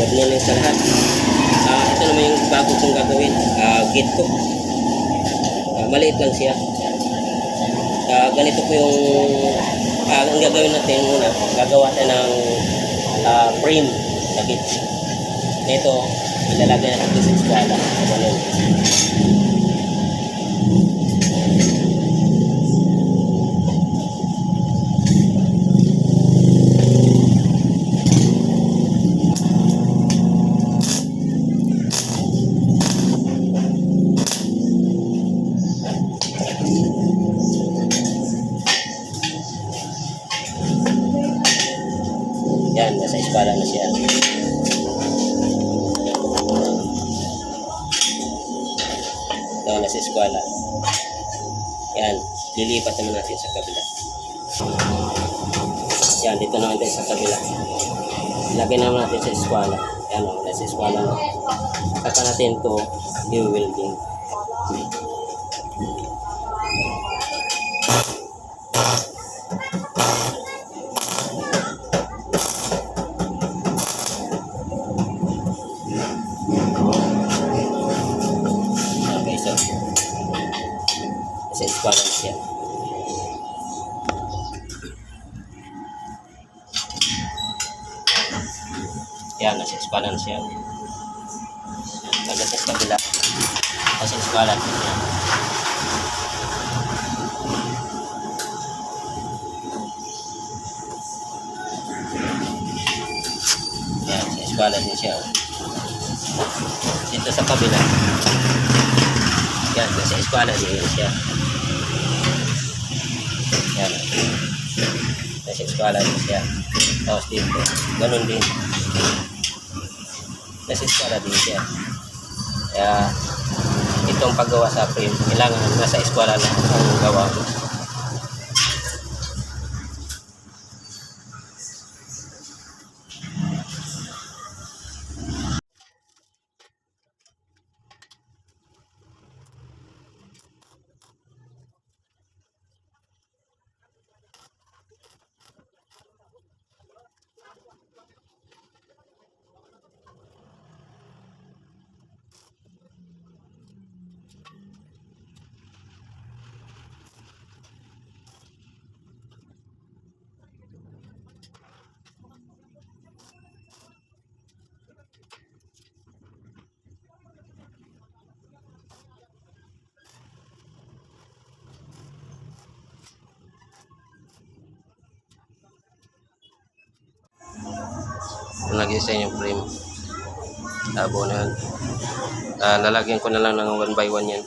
Good morning sa lahat. Ah, ito naman yung bago kong gagawin. Ah, gate ko. Ah, maliit lang siya. Ah, ganito po yung ah, ang gagawin natin muna. Gagawa tayo ng ah, frame sa gate. Ito, ilalagay natin sa eskwala. Ganun. Yan, nasa eskwala na siya. Ito, nasa eskwala. Yan, lilipat naman natin sa kabila. Yan, dito naman tayo sa kabila. Lagay naman natin sa eskwala. Yan o, nasa eskwala na. Saka natin ito, i-welding. Okay, so, nasa eskwala na siya. Yan, nasa eskwala na siya. Taga sa kabila. Nasa eskwala na siya. Yan, sa eskwala din siya. Dito sa kabila. Yan, nasa eskwala din siya. Yan. Nasa eskwala din siya. Tapos dito, ganun din. Nasa eskwala din siya. Kaya, itong paggawa sa frame, kailangan nasa eskwala lang ang gawa mo. Lagay sa inyo frame. Tabo na yun. Ah, lalagyan ko na lang ng 1 by 1 yan.